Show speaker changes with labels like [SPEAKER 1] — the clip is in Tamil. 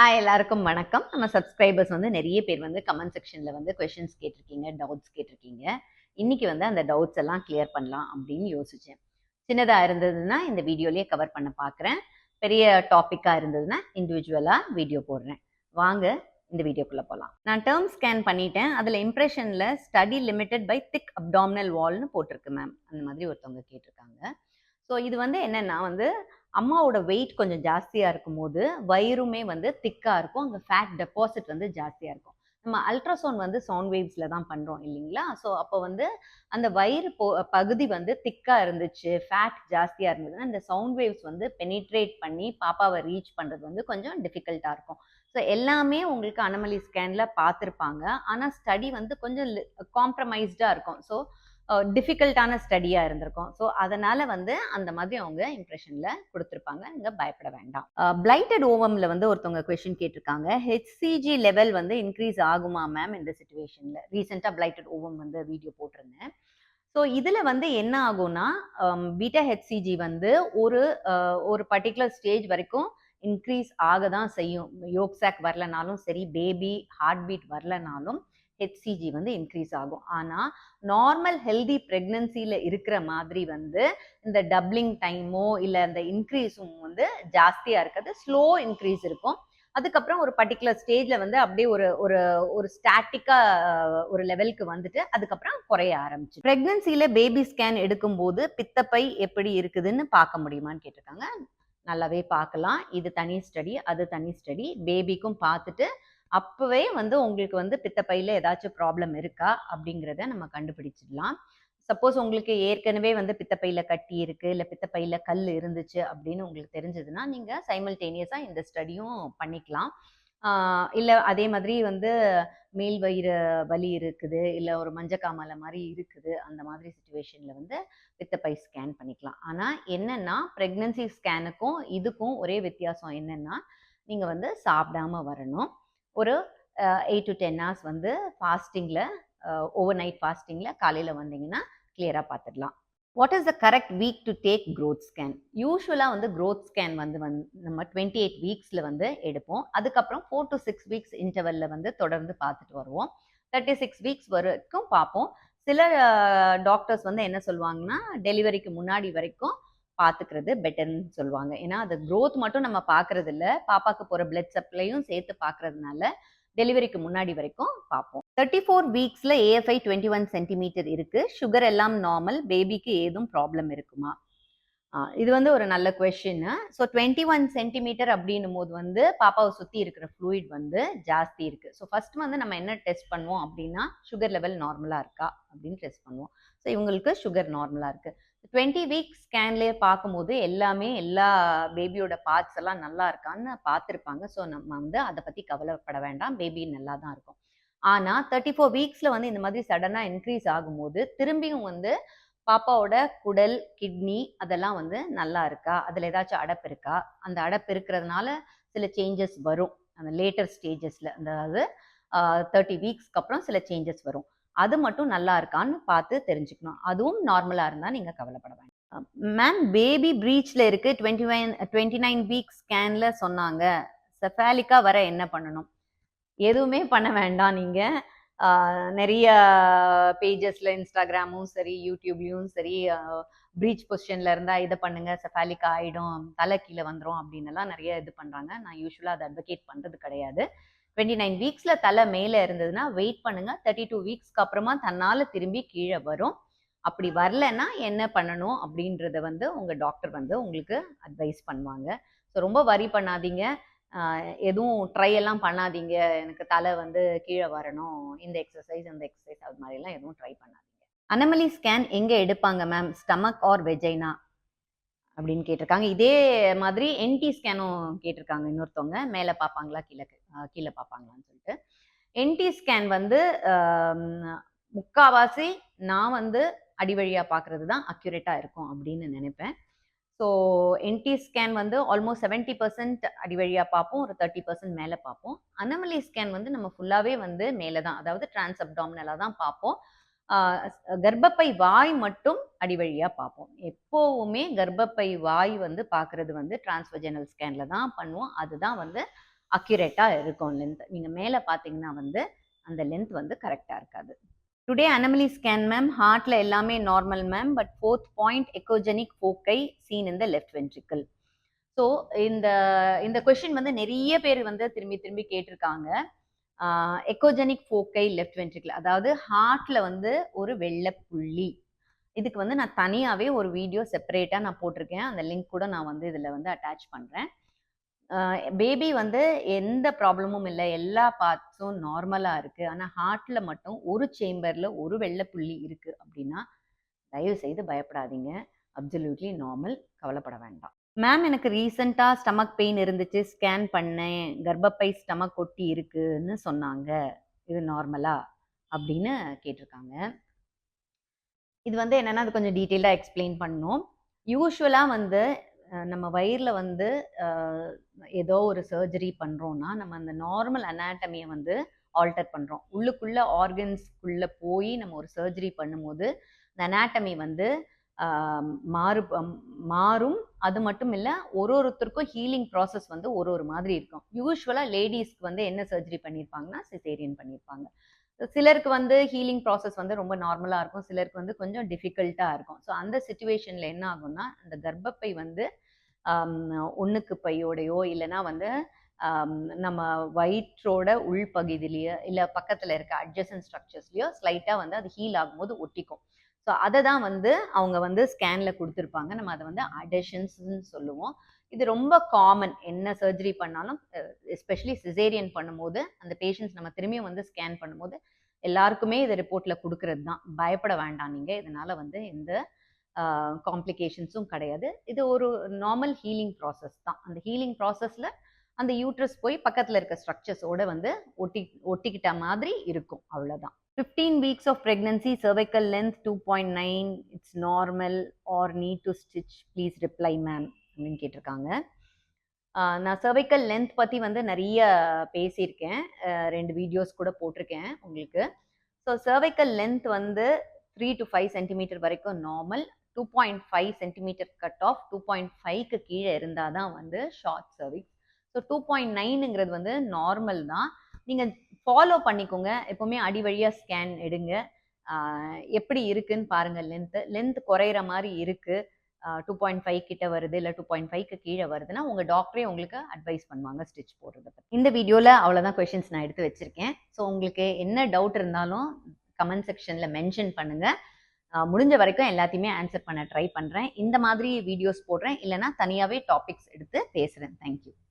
[SPEAKER 1] ஹாய் எல்லாருக்கும் வணக்கம். நம்ம சப்ஸ்கிரைபர்ஸ் வந்து நிறைய பேர் வந்து கமெண்ட் செக்ஷனில் வந்து கொஷின்ஸ் கேட்டிருக்கீங்க டவுட்ஸ் கேட்டிருக்கீங்க. இன்னைக்கு வந்து அந்த டவுட்ஸ் எல்லாம் கிளியர் பண்ணலாம் அப்படின்னு யோசித்தேன் சின்னதாக இருந்ததுன்னா இந்த வீடியோலேயே கவர் பண்ண பார்க்குறேன் பெரிய டாப்பிக்காக இருந்ததுன்னா இண்டிவிஜுவலாக வீடியோ போடுறேன். வாங்க இந்த வீடியோக்குள்ளே போகலாம் நான் டேர்ம் ஸ்கேன் பண்ணிட்டேன். அதில் இம்ப்ரெஷனில் study limited by thick abdominal வால்னு போட்டிருக்கு மேம் அந்த மாதிரி ஒருத்தவங்க கேட்டிருக்காங்க. ஸோ இது வந்து என்னென்னா வந்து அம்மாவோட வெயிட் கொஞ்சம் ஜாஸ்தியாக இருக்கும்போது வயிறுமே வந்து திக்காக இருக்கும். அங்கே ஃபேட் டெபாசிட் வந்து ஜாஸ்தியாக இருக்கும். நம்ம அல்ட்ராசவுண்ட் வந்து சவுண்ட் வேவ்ஸில் தான் பண்ணுறோம் இல்லைங்களா? ஸோ அப்போ வந்து அந்த வயிறு போ பகுதி வந்து திக்காக இருந்துச்சு ஃபேட் ஜாஸ்தியாக இருந்ததுன்னா இந்த சவுண்ட் வேவ்ஸ் வந்து பெனிட்ரேட் பண்ணி பாப்பாவை ரீச் பண்ணுறது வந்து கொஞ்சம் டிஃபிகல்ட்டாக இருக்கும். ஸோ எல்லாமே உங்களுக்கு அனமலி ஸ்கேனில் பார்த்துருப்பாங்க. ஆனால் ஸ்டடி வந்து கொஞ்சம் காம்ப்ரமைஸ்டாக இருக்கும். ஸோ டிஃபிகல்ட்டான ஸ்டடியாக இருந்திருக்கும். ஸோ அதனால் வந்து அந்த மாதிரி அவங்க இம்ப்ரெஷனில் கொடுத்துருப்பாங்க. நீங்கள் பயப்பட வேண்டாம். பிளைட்டட் ஓவமில் வந்து ஒருத்தவங்க கொஷின் கேட்டிருக்காங்க. ஹெச்சிஜி லெவல் வந்து இன்க்ரீஸ் ஆகுமா மேம் இந்த சுச்சுவேஷனில் ரீசெண்டாக பிளைட்டட் ஓவம் வந்து வீடியோ போட்டிருந்தேன். ஸோ இதில் வந்து என்ன ஆகும்னா பீட்டா ஹெச்சிஜி வந்து ஒரு ஒரு பர்டிகுலர் ஸ்டேஜ் வரைக்கும் இன்க்ரீஸ் ஆக தான் செய்யும் யோக்சாக் வரலனாலும் சரி பேபி ஹார்ட் பீட் வரலனாலும் ஹெச்சிஜி வந்து இன்க்ரீஸ் ஆகும். ஆனால் நார்மல் ஹெல்தி ப்ரெக்னன்சியில் இருக்கிற மாதிரி வந்து இந்த டப்ளிங் டைமோ இல்லை அந்த இன்க்ரீஸும் வந்து ஜாஸ்தியாக இருக்கிறது ஸ்லோ இன்க்ரீஸ் இருக்கும். அதுக்கப்புறம் ஒரு பர்டிகுலர் ஸ்டேஜில் வந்து அப்படியே ஒரு ஒரு ஒரு ஸ்டாட்டிக்காக ஒரு லெவலுக்கு வந்துட்டு அதுக்கப்புறம் குறைய ஆரம்பிச்சு ப்ரெக்னன்சியில் பேபி ஸ்கேன் எடுக்கும்போது பித்தப்பை எப்படி இருக்குதுன்னு பார்க்க முடியுமான்னு கேட்டிருக்காங்க. நல்லாவே பார்க்கலாம். இது தனி ஸ்டடி அது தனி ஸ்டடி பேபிக்கும் பார்த்துட்டு அப்போவே வந்து உங்களுக்கு வந்து பித்தப்பையில் ஏதாச்சும் ப்ராப்ளம் இருக்கா? அப்படிங்கிறத நம்ம கண்டுபிடிச்சிடலாம். சப்போஸ் உங்களுக்கு ஏற்கனவே வந்து பித்தப்பையில் கட்டி இருக்குது இல்லை பித்தப்பையில் கல் இருந்துச்சு அப்படின்னு உங்களுக்கு தெரிஞ்சதுன்னா நீங்கள் சைமல்டேனியஸாக இந்த ஸ்டடியும் பண்ணிக்கலாம். இல்லை அதே மாதிரி வந்து மேல் வயிறு வலி இருக்குது இல்லை ஒரு மஞ்சக்காமலை மாதிரி இருக்குது அந்த மாதிரி சுச்சுவேஷனில் வந்து பித்தப்பை ஸ்கேன் பண்ணிக்கலாம். ஆனால் என்னென்னா ப்ரெக்னன்சி ஸ்கேனுக்கும் இதுக்கும் ஒரே வித்தியாசம் என்னென்னா நீங்கள் வந்து சாப்பிடாம வரணும். ஒரு எயிட் டு டென் ஹவர்ஸ் வந்து ஃபாஸ்டிங்கில் ஓவர் நைட் ஃபாஸ்டிங்கில் காலையில் வந்தீங்கன்னா கிளியராக பார்த்துடலாம் what is the correct week to take growth scan யூஸ்வலாக வந்து க்ரோத் ஸ்கேன் வந்து வந்து நம்ம டுவெண்ட்டி எயிட் வீக்ஸில் வந்து எடுப்போம். அதுக்கப்புறம் ஃபோர் டு சிக்ஸ் வீக்ஸ் இன்டர்வலில் வந்து தொடர்ந்து பார்த்துட்டு வருவோம். தேர்ட்டி சிக்ஸ் வீக்ஸ் வரைக்கும் பார்ப்போம் சில டாக்டர்ஸ் வந்து என்ன சொல்லுவாங்கன்னா டெலிவரிக்கு முன்னாடி வரைக்கும் பார்த்துக்கிறது பெட்டர்னு சொல்லுவாங்க. ஏன்னா அது க்ரோத் மட்டும் நம்ம பார்க்கறது இல்லை பாப்பாக்கு போகிற பிளட் சப்ளையும் சேர்த்து பார்க்கறதுனால டெலிவரிக்கு முன்னாடி வரைக்கும் பார்ப்போம் தேர்ட்டி ஃபோர் வீக்ஸில் ஏஎஃப்ஐ டுவெண்ட்டி ஒன் சென்டிமீட்டர் இருக்குது சுகர் எல்லாம் நார்மல் பேபிக்கு ஏதும் ப்ராப்ளம் இருக்குமா? இது வந்து ஒரு நல்ல question so twenty one centimetre அப்படின்னும் போது வந்து பாப்பாவை சுற்றி இருக்கிற ஃப்ளூயிட் வந்து ஜாஸ்தி இருக்குது ஸோ ஃபர்ஸ்ட் வந்து நம்ம என்ன டெஸ்ட் பண்ணுவோம் அப்படின்னா சுகர் லெவல் நார்மலாக இருக்கா அப்படின்னு டெஸ்ட் பண்ணுவோம். ஸோ இவங்களுக்கு சுகர் நார்மலாக இருக்குது டுவெண்ட்டி வீக் ஸ்கேன்லேயே பார்க்கும்போது எல்லாமே எல்லா பேபியோட பார்ட்ஸ் எல்லாம் நல்லா இருக்கான்னு பார்த்துருப்பாங்க. ஸோ நம்ம வந்து அதை பற்றி கவலைப்பட வேண்டாம். பேபி நல்லா தான் இருக்கும். ஆனால் தேர்ட்டி ஃபோர் வீக்ஸில் வந்து இந்த மாதிரி சடனாக இன்க்ரீஸ் ஆகும்போது திரும்பியும் வந்து பாப்பாவோட குடல் கிட்னி அதெல்லாம் வந்து நல்லா இருக்கா? அதில் ஏதாச்சும் அடப்பு இருக்கா? அந்த அடப்பு இருக்கிறதுனால சில சேஞ்சஸ் வரும். அந்த லேட்டர் ஸ்டேஜஸில் அதாவது தேர்ட்டி வீக்ஸ்க்கு அப்புறம் சில சேஞ்சஸ் வரும். அது மட்டும் நல்லா இருக்கான்னு பார்த்து தெரிஞ்சுக்கணும். அதுவும் நார்மலாக இருந்தால் நீங்கள் கவலைப்பட வேண்டாம் மேம் பேபி ப்ரீச்சில் இருக்குது twenty nine twenty nine week ஸ்கேனில் சொன்னாங்க. செஃபாலிக்காக வர என்ன பண்ணணும்? எதுவுமே பண்ண வேண்டாம் நீங்கள் நிறைய பேஜஸில் இன்ஸ்டாகிராமும் சரி யூடியூப்லேயும் சரி ப்ரீச் பொசிஷனில் இருந்தால் இதை பண்ணுங்கள் செஃபாலிக் ஆகிடும் தலை கீழே வந்துடும் அப்படின்னு எல்லாம் நிறைய இது பண்ணுறாங்க நான் யூஸ்வலாக அதை அட்வொகேட் பண்ணுறது கிடையாது. டுவெண்ட்டி நைன் வீக்ஸில் தலை மேலே இருந்ததுன்னா வெயிட் பண்ணுங்கள் தேர்ட்டி டூ வீக்ஸ்க்கு அப்புறமா தன்னால் திரும்பி கீழே வரும். அப்படி வரலன்னா என்ன பண்ணணும் அப்படின்றத வந்து உங்கள் டாக்டர் வந்து உங்களுக்கு அட்வைஸ் பண்ணுவாங்க. ஸோ ரொம்ப வரி பண்ணாதீங்க. எதுவும் ட்ரை எல்லாம் பண்ணாதீங்க. எனக்கு தலை வந்து கீழே வரணும். இந்த எக்ஸசைஸ் அந்த எக்ஸசைஸ் அது மாதிரிலாம் எதுவும் ட்ரை பண்ணாதீங்க. அனமலி ஸ்கேன் எங்கே எடுப்பாங்க மேம் ஸ்டமக் ஆர் வெஜைனா அப்படின்னு கேட்டிருக்காங்க. இதே மாதிரி என்டி ஸ்கேனும் கேட்டிருக்காங்க இன்னொருத்தவங்க. மேலே பார்ப்பாங்களா கீழே கீழே பார்ப்பாங்களான்னு சொல்லிட்டு. என்டி ஸ்கேன் வந்து முக்காவாசி நான் வந்து அடிவழியாக பார்க்குறது தான் அக்யூரேட்டாக இருக்கும் அப்படின்னு நினைப்பேன். ஸோ என்டி ஸ்கேன் வந்து ஆல்மோஸ்ட் செவன்ட்டி பர்சன்ட் அடிவழியாக பார்ப்போம் ஒரு தேர்ட்டி பர்சன்ட் மேலே பார்ப்போம். அனமலி ஸ்கேன் வந்து நம்ம ஃபுல்லாகவே வந்து மேலே தான் அதாவது டிரான்ஸ்அப்டாமினலாக தான் பார்ப்போம். கர்ப்பப்பை வாய் மட்டும் அடிவழியாக பார்ப்போம். எப்போவுமே கர்ப்பப்பை வாய் வந்து பார்க்குறது வந்து டிரான்ஸ்வஜனல் ஸ்கேனில் தான் பண்ணுவோம். அதுதான் வந்து அக்யூரேட்டாக இருக்கும் லென்த் நீங்கள் மேலே பார்த்தீங்கன்னா வந்து அந்த லென்த் வந்து கரெக்டாக இருக்காது. டுடே அனமலி ஸ்கேன் மேம் ஹார்ட்ல எல்லாமே normal ma'am but fourth point echogenic போக்கை சீன் இந்த லெஃப்ட் வென்ட்ரிக்கல் ஸோ இந்த இந்த கொஷின் வந்து நிறைய பேர் வந்து திரும்பி திரும்பி கேட்டிருக்காங்க. எக்கோஜெனிக் ஃபோக்கை லெஃப்ட் வென்ட்ரிக்கல் அதாவது ஹார்ட்ல வந்து ஒரு வெள்ளை புள்ளி. இதுக்கு வந்து நான் தனியாகவே ஒரு வீடியோ செப்பரேட்டாக நான் போட்டிருக்கேன். அந்த லிங்க் கூட நான் வந்து இதில் வந்து அட்டாச் பண்ணுறேன் பேபி வந்து எந்த ப்ராப்ளமும் இல்லை. எல்லா பார்ட்ஸும் நார்மலாக இருக்குது ஆனால் ஹார்ட்டில் மட்டும் ஒரு சேம்பரில் ஒரு வெள்ளை புள்ளி இருக்குது அப்படின்னா தயவு செய்து பயப்படாதீங்க. அப்சல்யூட்லி நார்மல் கவலைப்பட வேண்டாம். மேம் எனக்கு ரீசண்டாக ஸ்டமக் பெயின் இருந்துச்சு. ஸ்கேன் பண்ணேன். கர்ப்பப்பை ஸ்டமக் ஒட்டி இருக்குன்னு சொன்னாங்க. இது நார்மலா அப்படின்னு கேட்டிருக்காங்க. இது வந்து என்னென்னா அது கொஞ்சம் டீட்டெயிலாக எக்ஸ்பிளைன் பண்ணோம். யூஸ்வலாக வந்து நம்ம வயிறில் வந்து ஏதோ ஒரு சர்ஜரி பண்ணுறோன்னா நம்ம அந்த நார்மல் அனாட்டமியை வந்து ஆல்டர் பண்ணுறோம் உள்ளுக்குள்ளே ஆர்கன்ஸ்குள்ளே போய் நம்ம ஒரு சர்ஜரி பண்ணும்போது அந்த அனாட்டமி வந்து மாறு மாறும். அது மட்டும் இல்லை ஒரு ஒருத்தருக்கும் ஹீலிங் ப்ராசஸ் வந்து ஒரு ஒரு மாதிரி இருக்கும். யூஸ்வலாக லேடிஸ்க்கு வந்து என்ன சர்ஜரி பண்ணியிருப்பாங்கன்னா சிசேரியன் பண்ணியிருப்பாங்க சிலருக்கு வந்து ஹீலிங் ப்ராசஸ் வந்து ரொம்ப நார்மலாக இருக்கும். சிலருக்கு வந்து கொஞ்சம் டிஃபிகல்ட்டாக இருக்கும். ஸோ அந்த சுச்சுவேஷனில் என்ன ஆகும்னா அந்த கர்ப்பப்பை வந்து ஒன்றுக்கு பையோடையோ இல்லைனா வந்து நம்ம வயிற்றோட உள்பகுதியிலையோ இல்லை பக்கத்தில் இருக்க அட்ஜசன் ஸ்ட்ரக்சர்ஸ்லையோ ஸ்லைட்டாக வந்து அது ஹீல் ஆகும்போது ஒட்டிக்கும். ஸோ அதை தான் வந்து அவங்க வந்து ஸ்கேனில் கொடுத்துருப்பாங்க. நம்ம அதை வந்து அடஷன்ஸ்ன்னு சொல்லுவோம். இது ரொம்ப காமன் என்ன சர்ஜரி பண்ணாலும் எஸ்பெஷலி சிசேரியன் பண்ணும்போது அந்த பேஷண்ட்ஸ் நம்ம திரும்பியும் வந்து ஸ்கேன் பண்ணும்போது எல்லாருக்குமே இதை ரிப்போர்ட்டில் கொடுக்கறது தான். பயப்பட வேண்டாம் நீங்கள் இதனால் வந்து எந்த காம்ப்ளிகேஷன்ஸும் கிடையாது. இது ஒரு நார்மல் ஹீலிங் ப்ராசஸ் தான். அந்த ஹீலிங் ப்ராசஸில் அந்த யூட்ரஸ் போய் பக்கத்தில் இருக்க ஸ்ட்ரக்சர்ஸோட வந்து ஒட்டி ஒட்டிக்கிட்ட மாதிரி இருக்கும். அவ்வளோதான் fifteen weeks of pregnancy cervical length two point nine it's normal or need to stitch please reply ma'am அப்படின்னு கேட்டிருக்காங்க. நான் சர்வைக்கல் லென்த் பற்றி வந்து நிறைய பேசியிருக்கேன். ரெண்டு வீடியோஸ் கூட போட்டிருக்கேன் உங்களுக்கு. ஸோ சர்வைக்கல் லென்த் வந்து த்ரீ டு ஃபைவ் சென்டிமீட்டர் வரைக்கும் normal two point five centimetre cut off two point ஃபைவ்க்கு கீழே இருந்தால் தான் வந்து short cervix so two point நைனுங்கிறது வந்து நார்மல் தான். நீங்கள் ஃபாலோ பண்ணிக்கோங்க. எப்போவுமே அடி வழியாக ஸ்கேன் எடுங்க. எப்படி இருக்குன்னு பாருங்கள் லென்த்து லென்த் குறையிற மாதிரி இருக்குது டூ பாயிண்ட் ஃபைவ் கிட்ட வருது இல்லை டூ பாயிண்ட் ஃபைவ்க்கு கீழே வருதுன்னா உங்கள் டாக்டரே உங்களுக்கு அட்வைஸ் பண்ணுவாங்க ஸ்டிச் போடுறத பற்றி இந்த வீடியோவில் அவ்வளோதான் கொஷின்ஸ் நான் எடுத்து வச்சுருக்கேன். ஸோ உங்களுக்கு என்ன டவுட் இருந்தாலும் கமெண்ட் செக்ஷனில் மென்ஷன் பண்ணுங்கள் முடிஞ்ச வரைக்கும் எல்லாத்தையுமே ஆன்சர் பண்ண ட்ரை பண்ணுறேன் இந்த மாதிரி வீடியோஸ் போடுறேன். இல்லைனா தனியாகவே டாபிக்ஸ் எடுத்து பேசுகிறேன் தேங்க்யூ